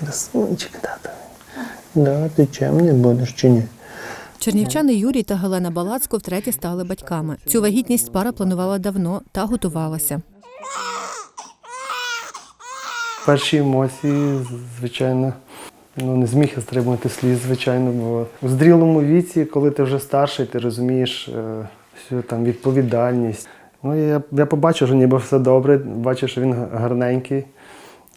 Красунчик, тата. Да, ти чемний будеш чи ні? Чернівчани Юрій та Галина Балацько втретє стали батьками. Цю вагітність пара планувала давно та готувалася. Перші емоції, звичайно, ну не зміг я стримувати сліз, звичайно, бо у зрілому віці, коли ти вже старший, ти розумієш е, всю там відповідальність. Ну, я, я побачив, що ніби все добре, бачив, що він гарненький.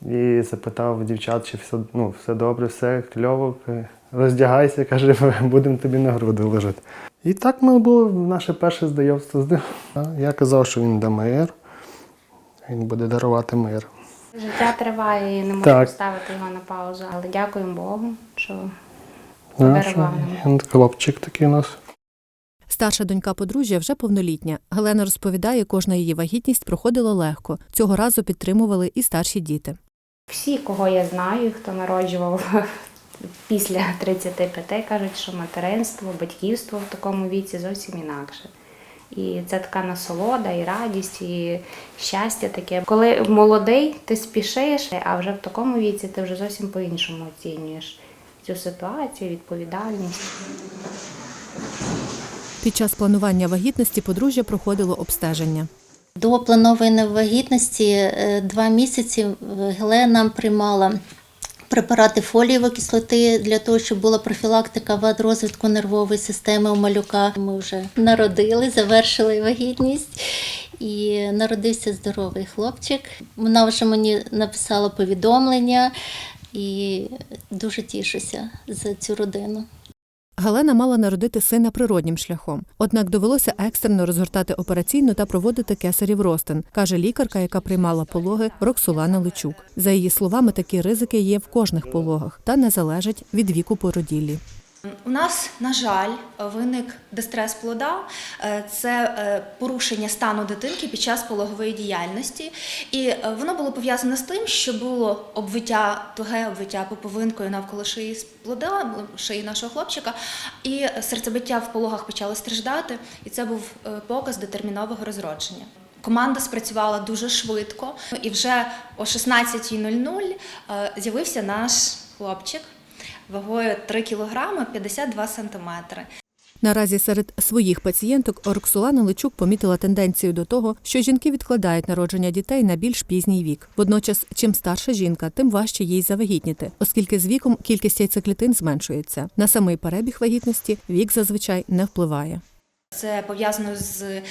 І запитав дівчат, чи все, ну, все добре, все кльово. Роздягайся, каже, будемо тобі на груди лежати. І так ми було наше перше знайомство з ним. Я казав, що він дає мир, він буде дарувати мир. Життя триває і не можу Так. поставити його на паузу. Але дякуємо Богу, що Да, подарував нам. хлопчик такий у нас. Старша донька подружжя вже повнолітня. Галена розповідає, кожна її вагітність проходила легко. Цього разу підтримували і старші діти. Всі, кого я знаю, хто народжував після 35, кажуть, що материнство, батьківство в такому віці зовсім інакше. І це така насолода, і радість, і щастя таке. Коли молодий, ти спішиш, а вже в такому віці ти вже зовсім по-іншому оцінюєш цю ситуацію, відповідальність. Під час планування вагітності подружжя проходило обстеження. До планованої вагітності е, два місяці е, Гелена приймала препарати фолієвої кислоти для того, щоб була профілактика вад розвитку нервової системи у малюка. Ми вже народили, завершили вагітність. І народився здоровий хлопчик. Вона вже мені написала повідомлення і дуже тішуся за цю родину. Галена мала народити сина природнім шляхом, однак довелося екстрено розгортати операційну та проводити кесарів ростин, каже лікарка, яка приймала пологи Роксолана Личук. За її словами, такі ризики є в кожних пологах та не залежать від віку породіллі. У нас, на жаль, виник дистрес плода. Е, Це е, порушення стану дитинки під час пологової діяльності. І е, воно було пов'язане з тим, що було обвиття, туге обвиття поповинкою навколо шиї плода, шиї нашого хлопчика, і серцебиття в пологах почало страждати, і це був показ детермінового розродження. Команда спрацювала дуже швидко, і вже о 16.00 е, з'явився наш хлопчик вагою 3 кг 52 сантиметри. Наразі серед своїх пацієнток Роксолана Личук помітила тенденцію до того, що жінки відкладають народження дітей на більш пізній вік. Водночас, чим старша жінка, тим важче їй завагітніти, оскільки з віком кількість яйцеклітин зменшується. На самий перебіг вагітності вік зазвичай не впливає. Це пов'язано з е,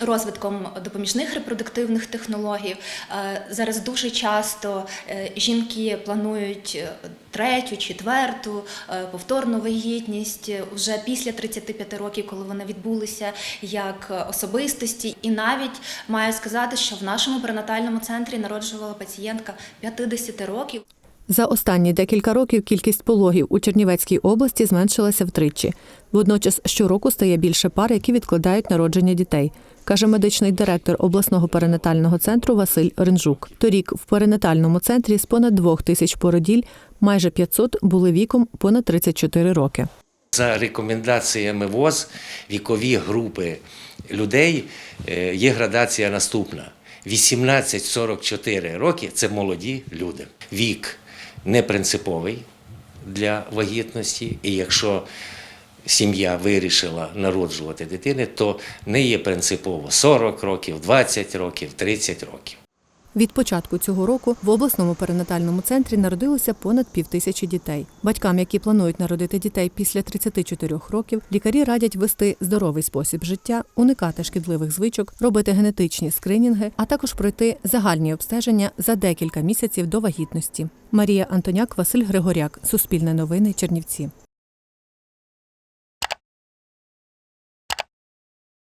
розвитком допоміжних репродуктивних технологій. Е, Зараз дуже часто е, жінки планують е, третю, четверту, повторну вагітність вже після 35 років, коли вони відбулися як особистості. І навіть маю сказати, що в нашому перинатальному центрі народжувала пацієнтка 50 років. За останні декілька років кількість пологів у Чернівецькій області зменшилася втричі. Водночас щороку стає більше пар, які відкладають народження дітей, каже медичний директор обласного перинатального центру Василь Ринжук. Торік в перинатальному центрі з понад двох тисяч породіль майже 500 були віком понад 34 роки. За рекомендаціями ВОЗ вікові групи людей е, є градація наступна: 18-44 роки це молоді люди. Вік не принциповий для вагітності, і якщо сім'я вирішила народжувати дитини, то не є принципово 40 років, 20 років, 30 років. Від початку цього року в обласному перинатальному центрі народилося понад півтисячі дітей. Батькам, які планують народити дітей після 34 років, лікарі радять вести здоровий спосіб життя, уникати шкідливих звичок, робити генетичні скринінги, а також пройти загальні обстеження за декілька місяців до вагітності. Марія Антоняк, Василь Григоряк, Суспільне новини, Чернівці.